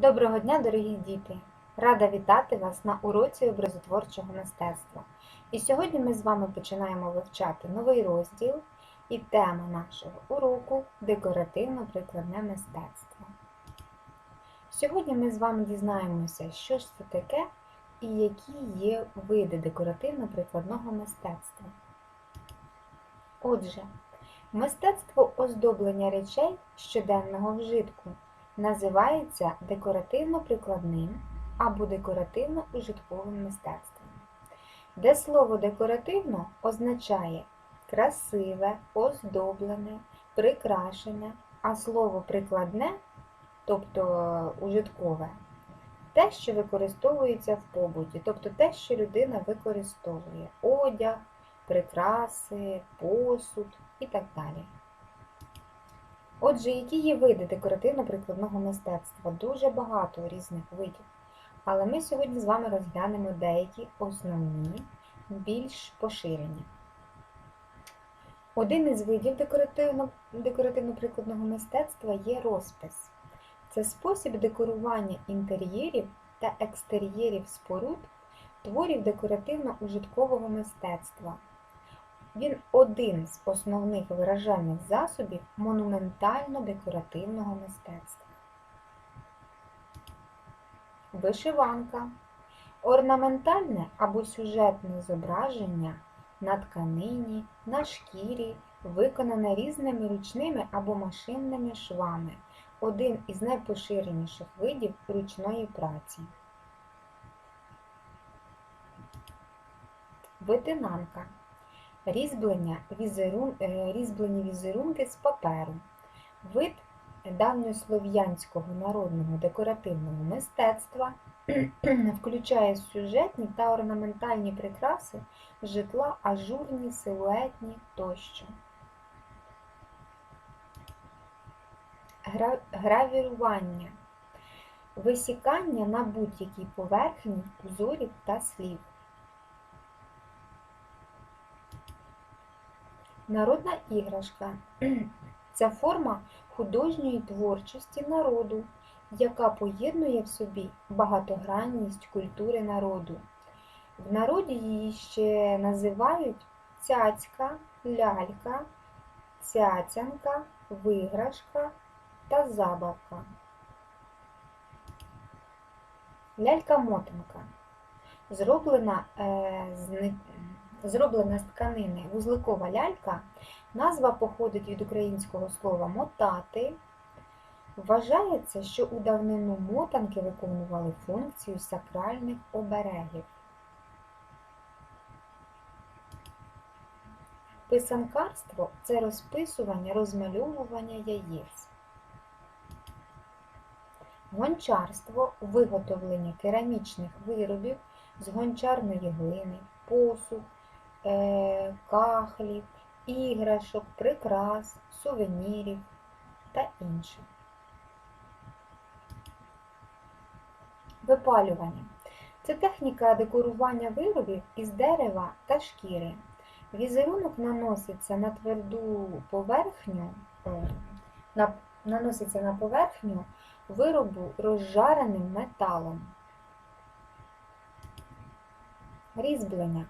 Доброго дня, дорогі діти! Рада вітати вас на уроці образотворчого мистецтва. І сьогодні ми з вами починаємо вивчати новий розділ і тема нашого уроку декоративно-прикладне мистецтво. Сьогодні ми з вами дізнаємося, що ж це таке і які є види декоративно-прикладного мистецтва. Отже, мистецтво оздоблення речей щоденного вжитку називається декоративно-прикладним або декоративно-ужитковим мистецтвом, де слово декоративно означає красиве, оздоблене, прикрашене, а слово прикладне, тобто ужиткове, те, що використовується в побуті, тобто те, що людина використовує одяг, прикраси, посуд і так далі. Отже, які є види декоративно-прикладного мистецтва? Дуже багато різних видів. Але ми сьогодні з вами розглянемо деякі основні, більш поширені. Один із видів декоративно- декоративно-прикладного мистецтва є розпис. Це спосіб декорування інтер'єрів та екстер'єрів споруд, творів декоративно-ужиткового мистецтва. Він один з основних виражальних засобів монументально-декоративного мистецтва. Вишиванка орнаментальне або сюжетне зображення на тканині, на шкірі, виконане різними ручними або машинними швами. Один із найпоширеніших видів ручної праці. Витинанка різьблення візерун... е, різьблені візерунки з паперу. Вид давньослов'янського народного декоративного мистецтва включає сюжетні та орнаментальні прикраси житла, ажурні, силуетні тощо. Гра... Гравірування висікання на будь-якій поверхні узорів та слів. Народна іграшка це форма художньої творчості народу, яка поєднує в собі багатогранність культури народу. В народі її ще називають цяцька, лялька, цяцянка, виграшка та забавка. Лялька-мотанка зроблена е, з Зроблена з тканини вузликова лялька, назва походить від українського слова мотати. Вважається, що у давнину мотанки виконували функцію сакральних оберегів. Писанкарство це розписування, розмальовування яєць. Гончарство виготовлення керамічних виробів з гончарної глини, посуд, е, кахлів, іграшок, прикрас, сувенірів та інше. Випалювання це техніка декорування виробів із дерева та шкіри. Візерунок наноситься на тверду поверхню, е, на, наноситься на поверхню виробу розжареним металом. Різьблення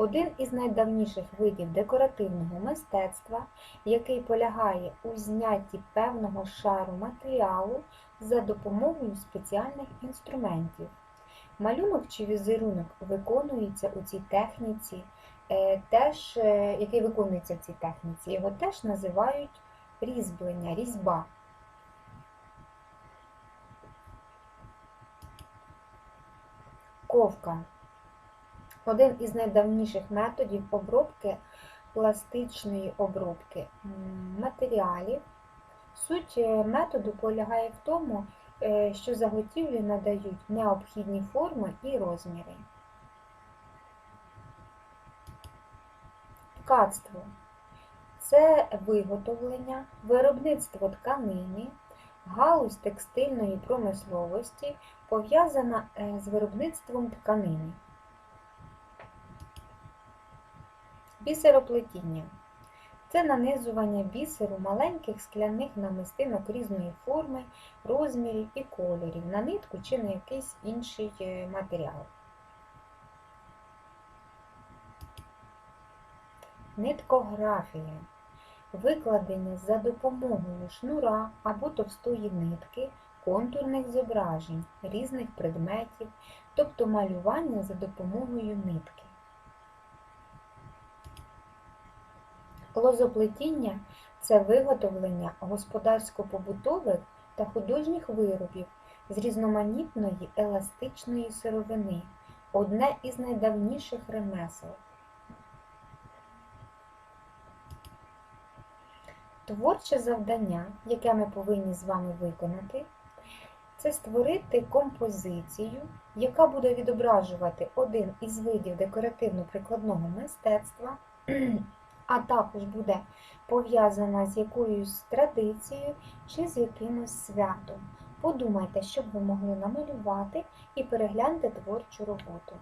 один із найдавніших видів декоративного мистецтва, який полягає у знятті певного шару матеріалу за допомогою спеціальних інструментів. Малюнок чи візерунок виконується у цій техніці, е, теж, е, який виконується в цій техніці, його теж називають різьблення, різьба. Ковка один із найдавніших методів обробки пластичної обробки матеріалів. Суть е, методу полягає в тому, е, що заготівлі надають необхідні форми і розміри. Ткацтво це виготовлення, виробництво тканини, галузь текстильної промисловості, пов'язана е, з виробництвом тканини. Бісероплетіння це нанизування бісеру маленьких скляних намистинок різної форми, розмірів і кольорів на нитку чи на якийсь інший е, матеріал. Ниткографія. Викладення за допомогою шнура або товстої нитки контурних зображень різних предметів, тобто малювання за допомогою нитки. Лозоплетіння це виготовлення господарсько-побутових та художніх виробів з різноманітної еластичної сировини, одне із найдавніших ремесел. Творче завдання, яке ми повинні з вами виконати, це створити композицію, яка буде відображувати один із видів декоративно-прикладного мистецтва, а також буде пов'язана з якоюсь традицією чи з якимось святом. Подумайте, що б ви могли намалювати і перегляньте творчу роботу.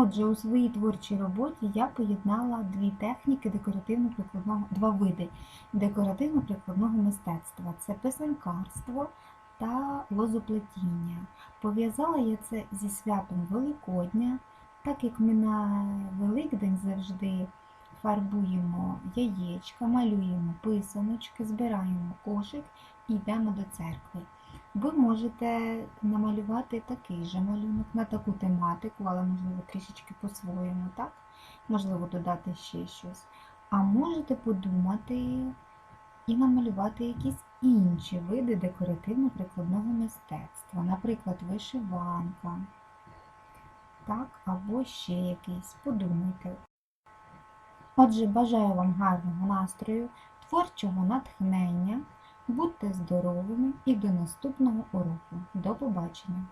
Отже, у своїй творчій роботі я поєднала дві техніки декоративно-прикладного, два види декоративно-прикладного мистецтва це писанкарство та лозоплетіння. Пов'язала я це зі святом Великодня, так як ми на Великдень завжди фарбуємо яєчка, малюємо писаночки, збираємо кошик і йдемо до церкви. Ви можете намалювати такий же малюнок на таку тематику, але можливо трішечки по-своєму, так? Можливо, додати ще щось. А можете подумати і намалювати якісь інші види декоративно-прикладного мистецтва, наприклад, вишиванка, так, або ще якийсь. Подумайте. Отже, бажаю вам гарного настрою, творчого натхнення. Будьте здоровими і до наступного уроку. До побачення!